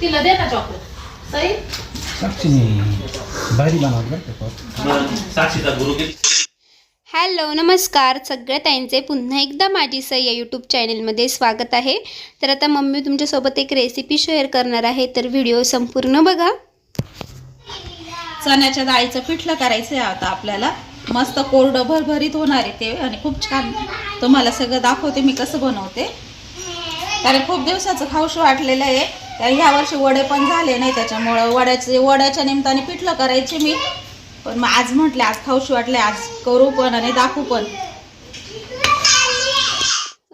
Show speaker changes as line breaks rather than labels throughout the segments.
तिला दे ना चॉकलेट सई?
भारी
साक्षीचा गुरु
हॅलो नमस्कार. सगळ्या ताईंचे पुन्हा एकदा माझी सई या यूट्यूब चॅनलमध्ये स्वागत आहे. तर आता मम्मी तुमच्यासोबत एक रेसिपी शेअर करणार आहे. तर व्हिडिओ संपूर्ण बघा.
चण्याच्या डाळीचं पिठलं करायचं आहे आता आपल्याला. मस्त कोरडं भरभरीत होणार आहे ते आणि खूप छान. तुम्हाला सगळं दाखवते मी कसं बनवते. कारण खूप दिवसाचं खाऊशी वाटलेलं आहे. तर ह्या वर्षी वडे पण झाले नाही त्याच्यामुळं वड्याचे वड्याच्या निमित्ताने पिठलं करायचे मी. पण मग आज म्हटले आज खाऊशी वाटले आज करू पण आणि दाखवू पण.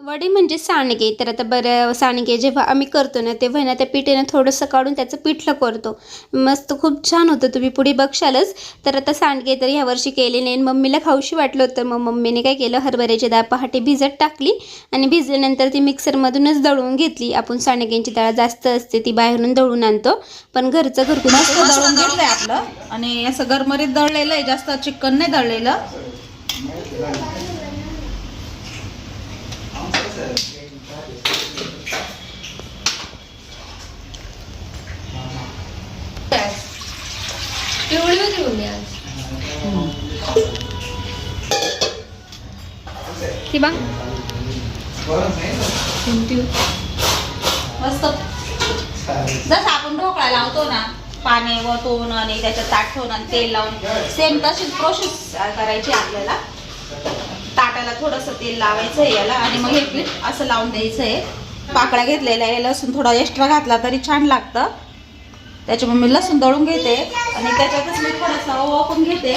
वडी म्हणजे सांडगे तर आता बरं सांडगे जेव्हा आम्ही करतो ना तेव्हा ना त्या पिठेनं थोडंसं काढून त्याचं पिठलं करतो. मस्त खूप छान होतं. तुम्ही पुढे बघशालच. तर आता सांडगे तर ह्या वर्षी केले नाही आणि मम्मीला खाऊशी वाटलं होतं. मग मम्मीने काय केलं? हरभऱ्याची डाळ पहाटे भिजत टाकली आणि भिजल्यानंतर ती मिक्सरमधूनच दळून घेतली. आपण सांडग्यांची डाळ जास्त असते ती बाहेरून दळून आणतो. पण घरचं
मस्त दळून घेतलंय. आपलं. आणि असं गरमरीत दळलेलं आहे जास्त चिकन नाही दळलेलं.
पिवळी होती आज
ती
मस्त. जसं आपण ढोकळा लावतो ना पाणी वतून आणि त्याच्यात ताट ठेवून आणि तेल लावून सेम तशीच प्रोसेस करायची आपल्याला. ताटाला थोडंसं तेल लावायचं आहे याला आणि मग हे पीठ असं लावून द्यायचं आहे पाकळ्या घेतलेल्या आहे लसूण थोडा एक्स्ट्रा घातला तरी छान लागतं. त्याच्यामुळे मी लसूण दळून घेते आणि त्याच्यातच मी थोडासा ओवा पण घेते.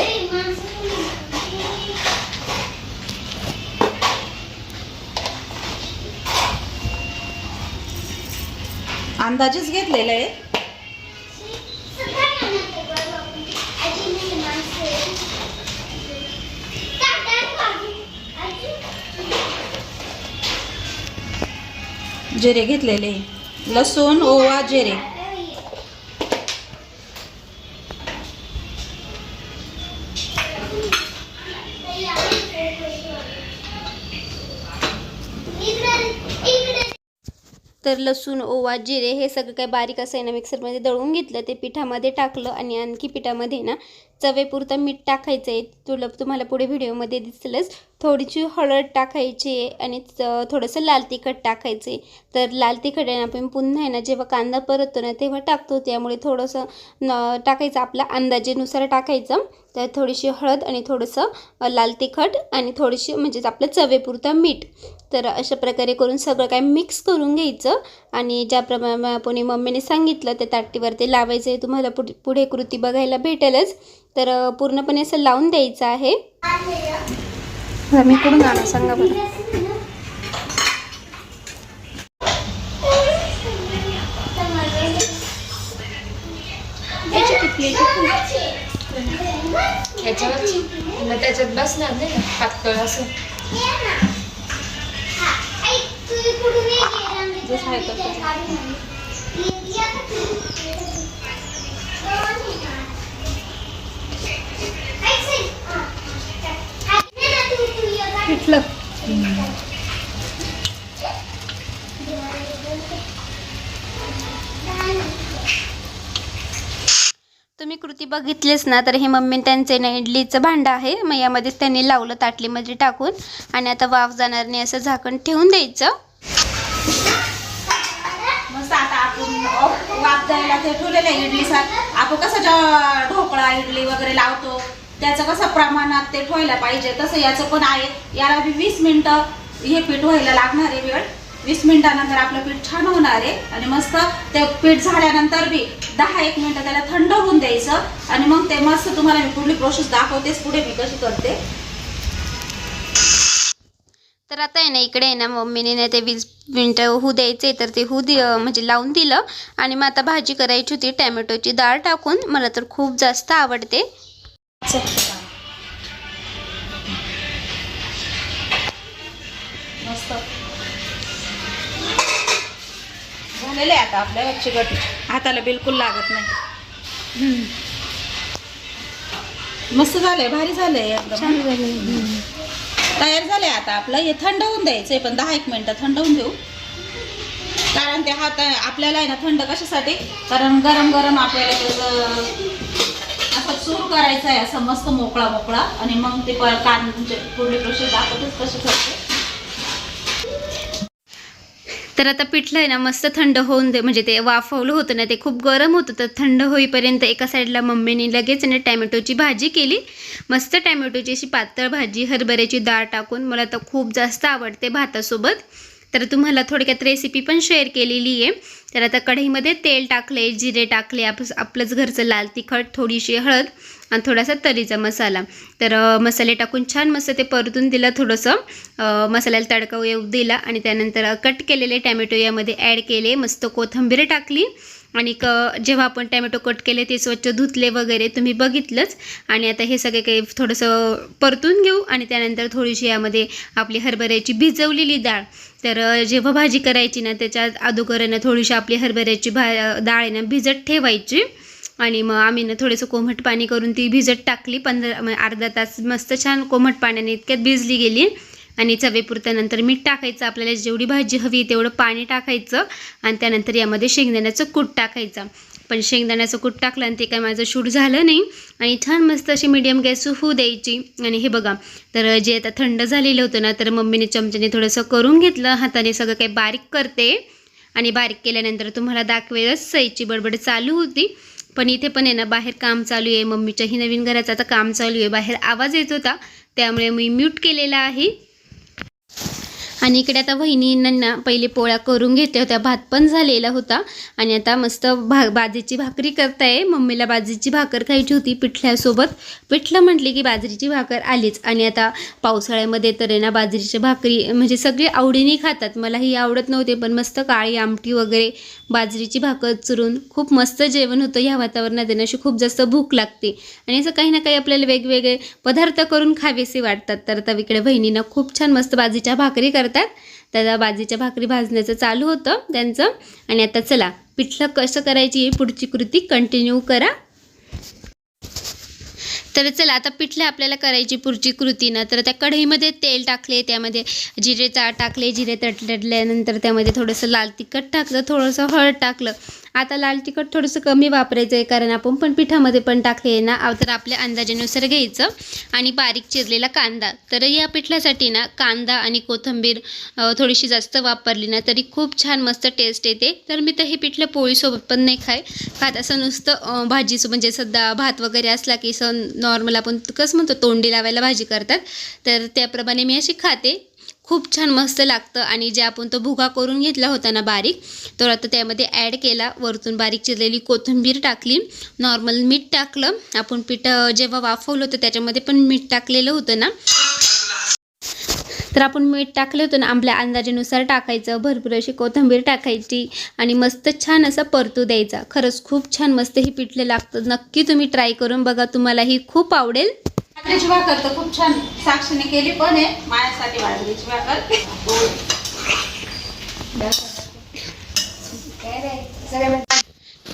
अंदाजेच घेतलेलं आहे. जिरे घेतलेले. लसूण ओवा जिरे.
तर लसूण ओवा जिरे हे सगळं काय बारीक असं आहे ना मिक्सरमध्ये दळून घेतलं ते पिठामध्ये टाकलं आणि आणखी पिठामध्ये ना चवेपुरतं मीठ टाकायचं आहे. तुला तुम्हाला पुढे व्हिडिओमध्ये दिसलंच. थोडीशी हळद टाकायची आणि थोडंसं लाल तिखट टाकायचे. तर लाल तिखट आहे आपण पुन्हा आहे ना जेव्हा कांदा परततो ना तेव्हा टाकतो. त्यामुळे थोडंसं न टाकायचं आपल्या अंदाजेनुसार टाकायचं. तर थोडीशी हळद आणि थोडंसं लाल तिखट आणि थोडीशी म्हणजेच आपलं चवेपुरतं मीठ. तर अशा प्रकारे करून सगळं काय मिक्स करून घ्यायचं. आणि ज्याप्रमाणे आपण मम्मीने सांगितलं त्या ताटीवर ते लावायचं आहे तुम्हाला पुढे पुढे कृती बघायला भेटेलच. तर पूर्णपणे असं लावून द्यायचं आहे. मी कुठून आणा सांगा बरं.
त्याच्यात बसणार नाही ना. पातळ असं
जसं आहे
पिठलं. तुम्ही कृती बघितलीच ना तर हे मम्मी त्यांचे ना इडलीचं भांडं आहे. मग यामध्येच त्यांनी लावलं ताटलीमध्ये टाकून. आणि आता वाफ जाणार नाही असं झाकण ठेवून द्यायचं.
मस्त आता आपण वाफ जायला ते ठेवलेलं आहे आपण कसं ढोकळा इडली वगैरे लावतो त्याचं कसं प्रमाणात ते ठेवायला पाहिजे तसं याचं पण आहे. याला बी वीस मिनटं हे पीठ व्हायला लागणार आहे वेळ. वीस मिनिटानंतर आपलं पीठ छान होणार आहे. आणि मस्त ते पीठ झाल्यानंतर बी दहा एक मिनटं त्याला थंड होऊन द्यायचं. आणि मग ते मस्त तुम्हाला मी पुढली प्रोसेस दाखवतेच पुढे मी कशी करते.
तर आता आहे ना इकडे आहे ना मम्मीने ना ते वीस मिनटं होऊ द्यायचे. तर ते होऊ दि म्हणजे लावून दिलं. आणि मग आता भाजी करायची होती टॅमॅटोची डाळ टाकून. मला तर खूप जास्त आवडते.
मस्त झालेले आहे आता आपल्या हाताला बिलकुल लागत नाही. मस्त झालंय भारी झालंय एकदम. तयार झालंय आता आपलं. हे थंड होऊन द्यायचंय पण दहा एक मिनिटं थंड होऊन देऊ. कारण ते हात आपल्याला आहे ना थंड कशासाठी? कारण गरम गरम आपल्याला सूर करायचा आहे असं मस्त मोकळा मोकळा. आणि मग ते कान म्हणजे प्रोसेस दाखवतच कसे करते
तर आता पिठलं आहे ना मस्त थंड होऊन दे म्हणजे ते वाफवलं होतं ना ते खूप गरम होतं तर थंड होईपर्यंत एका साईडला मम्मीने लगेच ना टॅमॅटोची भाजी केली. मस्त टॅमॅटोची अशी पातळ भाजी हरभऱ्याची डाळ टाकून. मला तर खूप जास्त आवडते भातासोबत. तर तुम्हाला थोडक्यात रेसिपी पण शेअर केलेली आहे. तर आता कढईमध्ये तेल टाकले जिरे टाकले आप आपलंच घरचं लाल तिखट थोडीशी हळद आणि थोडासा तरीचा मसाला. तर मसाले टाकून छान मस्त ते परतून दिलं थोडंसं. मसाल्याला तडका येऊ दिला आणि त्यानंतर कट केलेले टॅमॅटो यामध्ये ॲड केले मस्त कोथिंबीर टाकली. आणि क जेव्हा आपण टॅमॅटो कट केले ते स्वच्छ धुतले वगैरे तुम्ही बघितलंच. आणि आता हे सगळे काही थोडंसं परतून घेऊ आणि त्यानंतर थोडीशी यामध्ये आपली हरभऱ्याची भिजवलेली डाळ. तर जेव्हा भाजी करायची ना त्याच्या अगोदर ना थोडीशी आपली हरभऱ्याची भा डाळ आहे ना भिजत ठेवायची. आणि मग आम्ही ना थोडंसं कोमट पाणी करून ती भिजत टाकली. पंधरा अर्धा तास मस्त छान कोमट पाण्याने इतक्यात भिजली गेली. आणि चवेपुरत्यानंतर मीठ टाकायचं आपल्याला जेवढी भाजी हवी तेवढं पाणी टाकायचं आणि त्यानंतर यामध्ये शेंगदाण्याचं कूट टाकायचं. पण शेंगदाण्याचं कूट टाकलं आणि ते काय माझं शूट झालं नाही आणि छान मस्त अशी मीडियम गॅस होऊ द्यायची. आणि हे बघा तर जे आता थंड झालेलं होतं ना तर मम्मीने चमच्याने थोडंसं करून घेतलं. हाताने सगळं काही बारीक करते. आणि बारीक केल्यानंतर तुम्हाला दाखवेलच सईची बडबड चालू होती. पण इथे पण आहे ना बाहेर काम चालू आहे. मम्मीच्याही नवीन घराचं आता काम चालू आहे. बाहेर आवाज येत होता त्यामुळे मी म्यूट केलेला आहे. आणि इकडे आता वहिनींना पहिले पोळ्या करून घेतल्या होत्या. भात पण झालेला होता. आणि आता मस्त भा बाजरीची भाकरी करताय. मम्मीला बाजरीची भाकर खायची होती पिठल्यासोबत. पिठलं म्हटली की बाजरीची भाकर आलीच. आणि आता पावसाळ्यामध्ये तर आहे ना बाजरीची भाकरी म्हणजे सगळे आवडीने खातात. मलाही आवडत नव्हते पण मस्त काळी आमटी वगैरे बाजरीची भाकर चुरून खूप मस्त जेवण होतं ह्या वातावरणात येणं अशी खूप जास्त भूक लागते. आणि असं काही ना काही आपल्याला वेगवेगळे पदार्थ करून खावेसे वाटतात. तर आता इकडे बहिणींना खूप छान मस्त बाजरीच्या भाकरी करतात त्याला बाजरीच्या भाकरी भाजण्याचं चालू होतं त्यांचं. आणि आता चला पिठलं कसं करायची पुढची कृती कंटिन्यू करा. तर चला आता पिठलं आपल्याला करायची पुढची कृती ना. तर त्या कढईमध्ये तेल टाकले त्यामध्ये जिरे चा टाकले जिरे तटल्यानंतर त्यामध्ये थोडंसं लाल तिखट टाकलं थोडंसं हळद टाकलं. आता लाल तिखट थोडंसं कमी वापरायचं आहे कारण आपण पण पिठामध्ये पण टाकले ना तर आपल्या अंदाजानुसार घ्यायचं. आणि बारीक चिरलेला कांदा. तर या पिठल्यासाठी ना कांदा आणि कोथिंबीर थोडीशी जास्त वापरली ना तरी खूप छान मस्त टेस्ट येते. तर मी तर हे पिठलं पोळीसोबत पण नाही खाय. खात असं नुसतं अ, भाजीसोबत म्हणजे सध्या भात वगैरे असला की सण नॉर्मल आपण कसं म्हणतो तोंडी लावायला भाजी करतात. तर त्याप्रमाणे मी अशी खाते. खूप छान मस्त लागतं. आणि जे आपण तो भुगा करून घेतला होता ना बारीक तर आता त्यामध्ये ॲड केला. वरतून बारीक चिरलेली कोथिंबीर टाकली. नॉर्मल मीठ टाकलं. आपण पीठ जेव्हा वाफवलं होतं त्याच्यामध्ये पण मीठ टाकलेलं होतं ना. तर आपण मीठ टाकलं होतं ना आपल्या अंदाजेनुसार टाकायचं. भरपूर अशी कोथिंबीर टाकायची. आणि मस्त छान असं परतू द्यायचा. खरंच खूप छान मस्त ही पिठलं लागतं. नक्की तुम्ही ट्राय करून बघा. तुम्हालाही खूप आवडेल.
बाजरीची भाकर तर खूप छान साक्षीने केली पण आहे माझ्यासाठी बाजरीची भाकर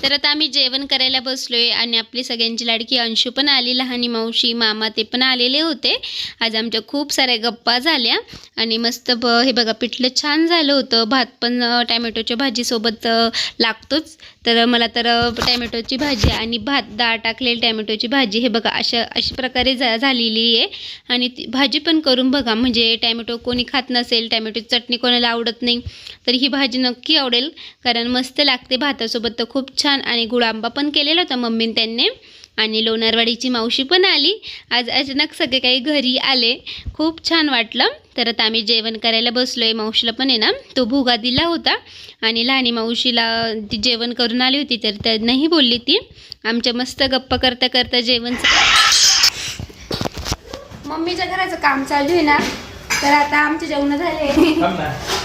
तर आता आम्ही जेवण करायला बसलो आहे आणि आपली सगळ्यांची लाडकी अंशू पण आली लहानी मावशी मामा ते पण आलेले होते. आज आमच्या खूप साऱ्या गप्पा झाल्या आणि मस्त ब हे बघा पिठलं छान झालं होतं. भात पण टॅमॅटोच्या भाजीसोबत लागतोच. तर मला तर टॅमॅटोची भाजी आणि भात डाळ टाकलेली टॅमॅटोची भाजी हे बघा अशा अशा प्रकारे झा झालेली आहे. आणि ती भाजी पण करून बघा म्हणजे टॅमॅटो कोणी खात नसेल टॅमॅटोची चटणी कोणाला आवडत नाही तर ही भाजी नक्की आवडेल. कारण मस्त लागते भातासोबत तर खूप छान आणि गुळांबा पण केलेला होता मम्मीने त्यांनी. आणि लोणारवाडीची मावशी पण आली. आज अचानक सगळे काही घरी आले. खूप छान वाटलं. तर आता आम्ही जेवण करायला बसलो आहे मावशीला पण आहे ना तो भुगा दिला होता. आणि लहानी मावशीला ती जेवण करून आली होती तर त्यांनाही बोलली ती. आमच्या मस्त गप्पा करता करता जेवण
मम्मीच्या घराचं काम चालू आहे ना तर आता आमचे जेवण झाले.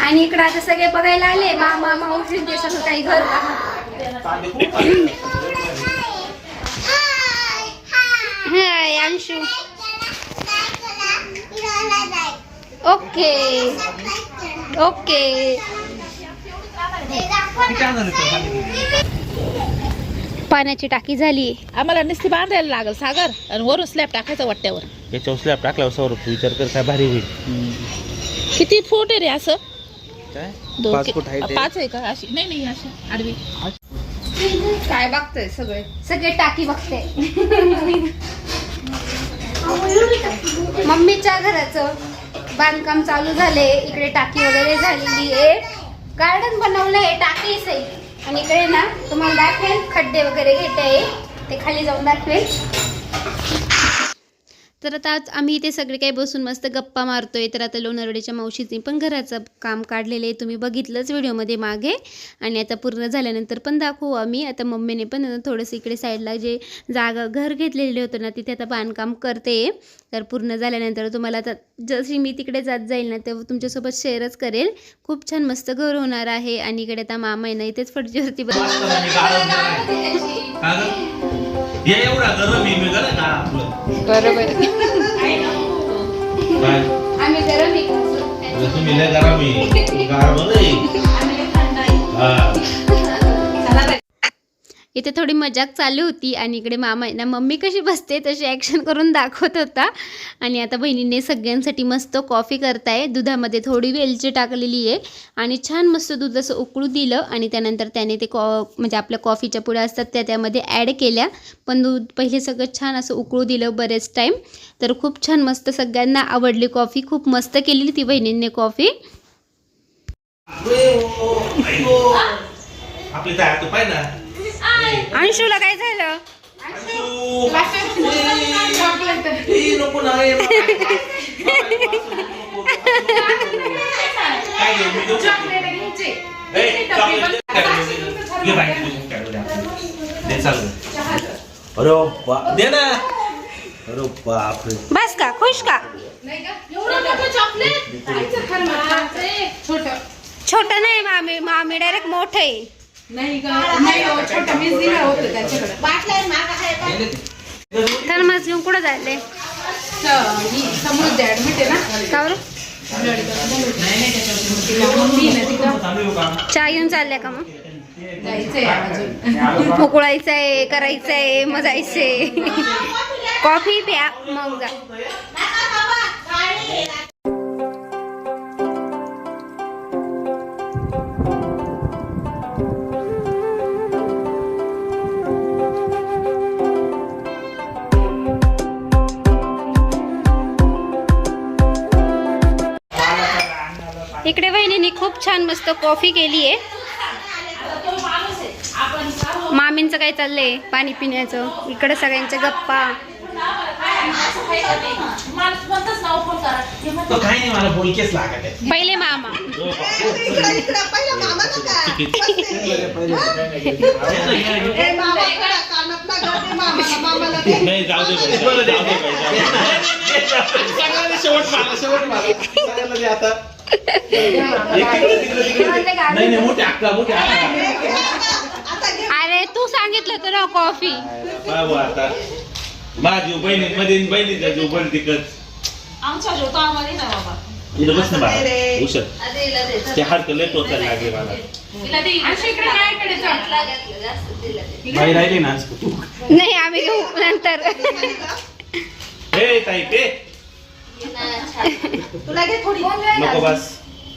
आणि इकडे आता सगळे बघायला आले. मामा मावशी काही घर
अंशू ओके ओके पाण्याची टाकी झाली.
आम्हाला नुसती बांधायला लागल सागर. आणि वरून स्लॅब टाकायचं वाट्यावर
याच्यावर स्लॅब टाकल्यावर सौरभ तू विचार कर काय भारी होईल.
किती फूट आहे रे असं?
काय? पाच फूट आहे.
पाच आहे का? अशी नाही नाही अशी आडवी.
काय बघतोय सगळे? सगळे टाकी बघते मम्मीच्या घराचं बांधकाम चालू झाले इकडे टाकी वगैरे झालेली आहे. गार्डन बनवलंय टाकी आहे. आणि इकडे ना तुम्हाला दाखवेल खड्डे वगैरे घेते ते खाली जाऊन दाखवेल
तर आता आज आम्ही इथे सगळे काही बसून मस्त गप्पा मारतोय. तर आता लोणारवाडीच्या मावशीने पण घराचं काम काढलेलं आहे. तुम्ही बघितलंच व्हिडिओमध्ये मागे. आणि आता पूर्ण झाल्यानंतर पण दाखवू आम्ही. आता मम्मीने पण थोडंसं इकडे साईडला जे जागा घर घेतलेले होतं ना तिथे आता बांधकाम करते. तर पूर्ण झाल्यानंतर तुम्हाला आता जशी मी तिकडे जात जाईल ना तेव्हा तुमच्यासोबत शेअरच करेल. खूप छान मस्त घर होणार आहे. आणि इकडे आता मामा आहे ना इथेच फडजीवरती बस
हे एवढा गरम आहे मी गरम का आपलं
बरोबर
काय?
आम्ही गरम आहे
अरे तुम्ही लय गरम आहे गार बरं आहे. हा.
इथे थोडी मजाक चालू होती आणि इकडे मामा ना मम्मी कशी बसते तशी ॲक्शन करून दाखवत होता. आणि आता बहिणीने सगळ्यांसाठी मस्त कॉफी करताय. दुधामध्ये थोडी वेलची टाकलेली आहे. आणि छान मस्त दूध असं उकळू दिलं आणि त्यानंतर त्याने ते कॉ म्हणजे आपल्या कॉफीच्या पुड्या असतात त्या त्यामध्ये ॲड केल्या. पण दूध पहिले सगळं छान असं उकळू दिलं बरेच टाईम तर खूप छान मस्त सगळ्यांना आवडली कॉफी खूप मस्त केलेली ती बहिणींनी कॉफी
आपली तयार तू पाहिजे
अंशूला काय झालं? बस का? खुश का? छोट नाही मामी मामी डायरेक्ट मोठ आहे. नाही मोठं आहे थर्मास घेऊन कुठं जायले? का बरं? चहा घेऊन चालल्या का मग? उकळायचंय करायचंय मग जायचंय कॉफी प्या मग जा. इकडे वहिनीने खूप छान मस्त कॉफी केली आहे. मामींचं काय चाललंय? पाणी पिण्याचं. इकडे सगळ्यांच्या गप्पा.
तो काही नाही मला बोलकेच लागत आहे.
पहिले मामा.
नाही जाऊ दे बाई, जाऊ दे बाई, जाऊ दे.
सगळ्यांना शेवट शेवट
नाही नाही
अरे तू सांगितलं ना कॉफी.
माझी बहिणी मध्ये बहिणीचा जीव पण तिकच.
आमच्या जोतामध्ये ना बाबा.
इथं बस ना बाळा. उशर. ते हाडकं लय टोचायला लागले मला
बाई राहिली ना आज. तू
नाही आम्ही घेऊ नंतर.
हे ताई पे
तुला घे थोडी.
नको बस.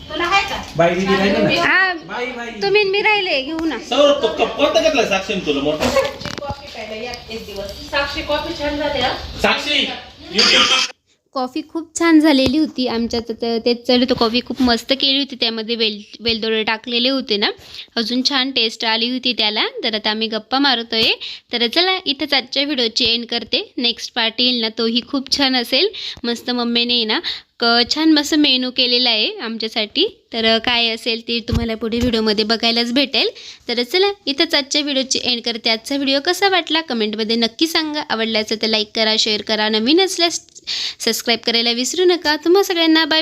तुला आहे का?
बाई दिदी राहिली ना.
हा.
बाई बाई.
तुम्ही मी राहिले घेऊ ना.
सौरभ तो कप कोणता घेतला साक्षी तुला मोठा? साक्षी YouTube.
कॉफी खूप छान झालेली होती आमच्या तर तेच चालू तर कॉफी खूप मस्त केली होती. त्यामध्ये वेल वेलदोडे टाकलेले होते ना. अजून छान टेस्ट आली होती त्याला. तर आता आम्ही गप्पा मारतो आहे तर चला इथंच आजच्या व्हिडिओची एंड करते. नेक्स्ट पार्ट येईल ना तोही खूप छान असेल. मस्त मम्मीने ना क छान मस्त मेनू केलेला आहे आमच्यासाठी. तर काय असेल ते तुम्हाला पुढे व्हिडिओमध्ये बघायलाच भेटेल. तर चला इथंच आजच्या व्हिडिओची एंड करते. आजचा व्हिडिओ कसा वाटला? कमेंटमध्ये नक्की सांगा. आवडल्याचं तर लाईक करा शेअर करा. नवीन असल्यास सबस्क्राईब करायला विसरू नका. तुम्हा सगळ्यांना बाय बाय